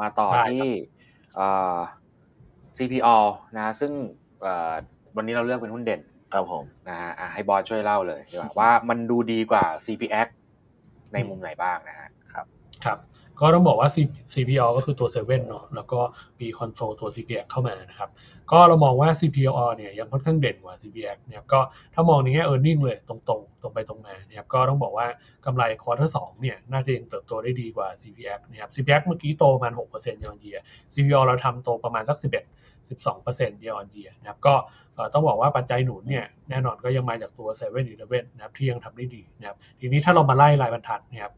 มาต่อได้ครับที่เอ่อ CPO นะซึ่งเอ่อวันนี้เราเลือกเป็นหุ้นเด่นครับผมนะฮะอะให้บอสช่วยเล่าเลยดีกว่าว่ามันดูดีกว่า CPX ในมุมไหนบ้างนะฮะครับก็ต้องบอกว่า C- CPO ก็คือตัวเซเว่นเนาะแล้วก็มีคอนโซลตัว CPX เข้ามานะครับ ก็เรามองว่า CPO เนี่ยยังค่อนข้างเด่นกว่า CPX นะครับก็ถ้ามองในแง่ e a r n i n g เลยตรงๆ ตรงไปตรงมา นะครับก็ต้องบอกว่ากำไรควอเตอร์สเนี่ยน่าจะยังเติบโตได้ดีกว่า CPX นะครับ CPX เมื่อกี้โตประมาณ6% year on year CPO เราทำโตประมาณสัก 11 12% year on year นะครับก็ต้องบอกว่าปัจจัยหนุนเนี่ยแน่นอนก็ยังมาจากตัว7 e เ e ่ e อนะครับที่ยังทำได้ดีนะครับทีนี้ถ้าเรามาไล่รายบรรทัดนะครับ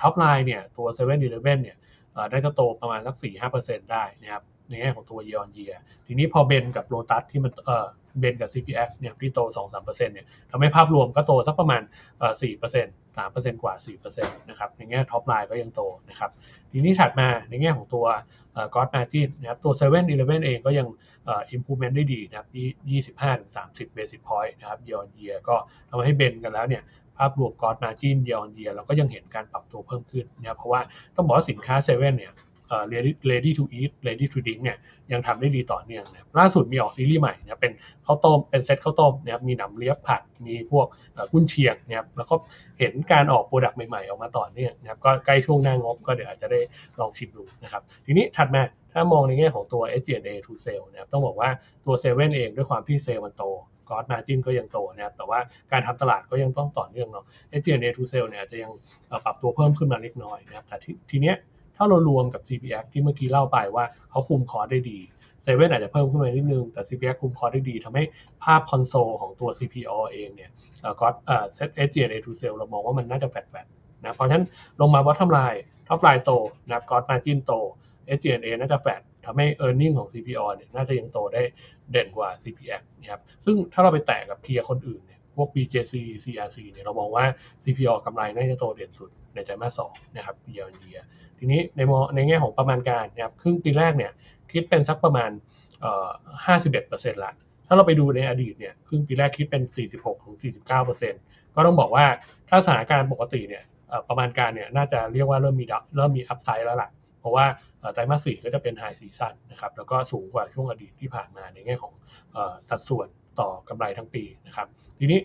ท็อปไลน์เนี่ยตัว7 e เ e ่ e เนี่ยเอ่อได้จะโตประมาณสัก4-5%ได้นะครับ ในแง่ของตัว year on year ทีนี้พอเบนกับโ o ตัสที่มันเออเบนกับ CPF เนี่ยที่โต 2-3%เนี่ยทำให้ภาพรวมก็โตสักประมาณเอ่อ4% 3%กว่า 4%นะครับในแง่ท็อปไลน์ก็ยังโตนะครับทีนี้ถัดมาในแง่ของตัวเอ่อ gross margin นะครับตัว7 e เ e ่ e เองก็ยังอ่อ improvement ได้ดีนะครับที่25-30 basis point นะครับ year on year ก็ทำให้เบนกันแล้วเนี่ยภาพรวม gross margin year on year เราก็ยังเห็นการปรับตัวเพิ่มขึ้นนะครับเพราะว่าต้องบอกว่าสินค้า7เนี่ยเอ่อ ready ready to eat ready to drink เนี่ยยังทำได้ดีต่อเนื่องนะครับล่าสุดมีออกซีรีส์ใหม่นะครับเป็นข้าวต้มเป็นเซตข้าวต้มนะครับมีหนำเลียบผัดมีพวกกุ้นเชียงนะครับแล้วก็เห็นการออกโปรดักต์ใหม่ๆ ออกมาต่อเนื่องนะครับก็ใกล้ช่วงหน้างบก็เดี๋ยวอาจจะได้ลองชิมดูนะครับทีนี้ถัดมาถ้ามองในแง่ของตัว SG&A to sale นะครับต้องบอกว่าตัวเซเว่นเองด้วยความที่เซลล์มันโตกอสมาจินก็ยังโตนะครับแต่ว่าการทำตลาดก็ยังต้องต่อเนื่องเนาะ SG&A to sale เนี่ยอาจะยังเอ่อปรับตัวเพิ่มขึ้นมาเล็กน้อยนะครับแต่ทีเนี้ย ถ้าเรารวมกับ CPX ที่เมื่อกี้เล่าไปว่าเขาคุมคอร์ได้ดีเซเว่นอาจจะเพิ่มขึ้นมานิดนึง แต่ CPX คุมคอร์ได้ดีทำให้ภาพคอนโซลของตัว CPO เองเนี่ยเอ่อก็เอ่อ SG&A to sale เรามองว่ามันน่าจะแฟดแฟดนะเพราะฉะนั้นลงมา bottom line top line โตนะครับ gross margin โต SG&A น่าจะแฟดทำให้ e a r n i n g ของ CPO เนี่ยน่าจะยังโตได้เด่นกว่า CPX นะครับซึ่งถ้าเราไปแตะกับเพียคนอื่นเนี่ยพวก BJC CRC เนี่ยเรามองว่า CPO กำไรน่าจะโตเด่นสุดในไตรมาสสองนะครับ BNY ทีนี้ในมองในแง่ของประมาณการนะครับครึ่งปีแรกเนี่ยคิดเป็นสักประมาณเอ่อ51%ละถ้าเราไปดูในอดีตเนี่ยครึ่งปีแรกคิดเป็น 46-49%ก็ต้องบอกว่าถ้าสถานการณ์ปกติเนี่ยประมาณการเนี่ยน่าจะเรียกว่าเริ่มมีเริ่มมีอัพไซด์แล้วล่ะ เพราะว่าไตรมาสสี่ก็จะเป็นไฮซีซั o นนะครับแล้วก็สูงกว่าช่วงอดีตที่ผ่านมาในแง่ของอสัดส่วนต่อกำไรทั้งปีนะครับทีนี้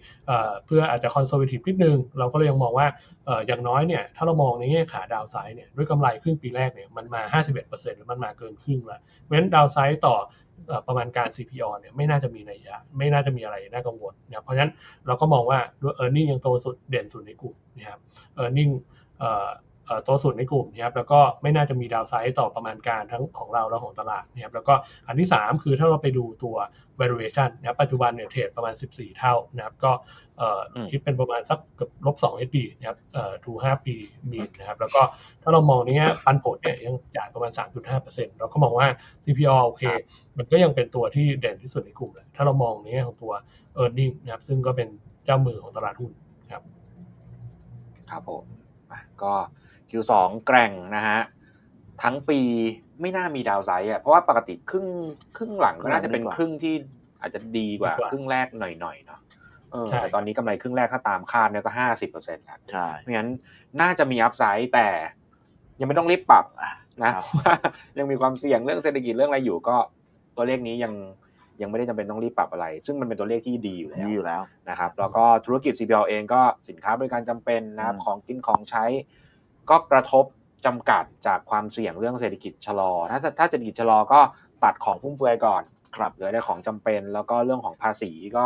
เพื่ออาจจะคอนโซล a ทีฟนิดนึง เราก็เลยยังมองว่าออย่างน้อยเนี่ยถ้าเรามองในแง่ขาดาวไซด์เนี่ยด้วยกำไรครึ่งปีแรกเนี่ยมันมา 51%หรือมันมาเกินครึ่งละเพราะฉะนั้นดาวไซด์ต่อประมาณการ CPO เนี่ยไม่น่าจะมีนัยยะไม่น่าจะมีอะไรน่ากังวลนะครับเพราะฉะนั้นเราก็มองว่าด้วย e a r n i n g ยังโตสุดเด่นสุดในกลุ่มนะครับ e a r n i n g เอ่อเอ่อโตสุดในกลุ่มนะครับแล้วก็ไม่น่าจะมีดาวไซด์ต่อประมาณการทั้งของเราและของตลาดนะครับแล้วก็อันที่ 3 คือถ้าเราไปดูตัว valuation นะครับปัจจุบันเนี่ยเทรดประมาณ 14 เท่านะครับก็เอ่ออมคิดเป็นประมาณสักเกือบลบ2 SD นะครับเอ่อ to 5ปีมีนะครับแล้วก็ถ้าเรามองในแง่ปันผลเนี่ยยังจ่ายประมาณ 3.5%เราก็มองว่า CPO โอเค มันก็ยังเป็นตัวที่เด่นที่สุดในกลุ่มแหละถ้าเรามองในแง่ของตัว e a r n i n g นะครับซึ่งก็เป็นเจ้ามือของตลาดหุ้นครับครับผมอะก็ Q2 แกร่งนะฮะทั้งปีไม่น่ามีดาวไซด์อะเพราะว่าปกติครึ่งครึ่งหลังก็น่าจะเป็นครึ่งที่อาจจะดีกว่าดีกว่าครึ่งแรกหน่อยๆเนาะเออใช่แต่ตอนนี้กำไรครึ่งแรกถ้าตามคาดเนี่ยก็ห้าสิบเปอร์เซ็นต์แล้วใช่เพราะฉะนั้นน่าจะมีอัพไซด์แต่ยังไม่ต้องรีบปรับนะครับเพราะว่ายังมีความเสี่ยงเรื่องเศรษฐกิจเรื่องอะไรอยู่ก็ตัวเลขนี้ยังยังไม่ได้จำเป็นต้องรีบปรับอะไร ซึ่งมันเป็นตัวเลขที่ดีอยู่แล้วดีอยู่แล้วนะครับ แล้วก็ธุรกิจ CPL เองก็สินค้าบริการจำเป็นนะครับอืมของกินของใช้ ก็กระทบจำกัดจากความเสี่ยงเรื่องเศรษฐกิจชะลอ ถ้าถ้าเศรษฐกิจชะลอก็ตัดของฟุ่มเฟือยก่อนครับเหลือแต่ของจำเป็น แล้วก็เรื่องของภาษีก็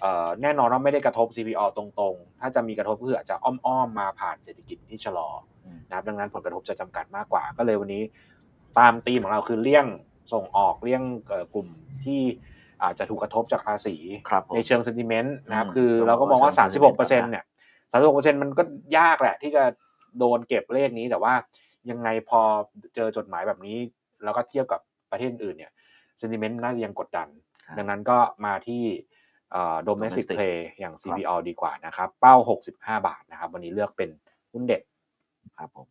เอ่อแน่นอนว่าไม่ได้กระทบ CPO ตรงๆ ถ้าจะมีกระทบก็คืออาจจะอ้อมๆมาผ่านเศรษฐกิจที่ชะลออืมนะครับดังนั้นผลกระทบจะจำกัดมากกว่า ก็เลยวันนี้ตามธีมของเราคือเลี่ยงส่งออกเลี่ยงเอ่อกลุ่มที่อาจจะถูกกระทบจากภาษีครับผมในเชิง sentiment นะครับอืมคือเราก็มองว่าเชิง36เปอร์เซ็น sentiment เนี่ย36เปอร์เซ็นมันก็ยากแหละที่จะ โดนเก็บเลขนี้แต่ว่ายังไงพอเจอจดหมายแบบนี้ แล้วก็เทียบกับประเทศอื่นเนี่ย sentiment น่าจะยังกดดันครับดังนั้นก็มาที่เอ่อ domestic domestic play อย่างครับ CPO ดีกว่านะครับ เป้า 65 บาทนะครับ วันนี้เลือกเป็นหุ้นเด็ดครับผม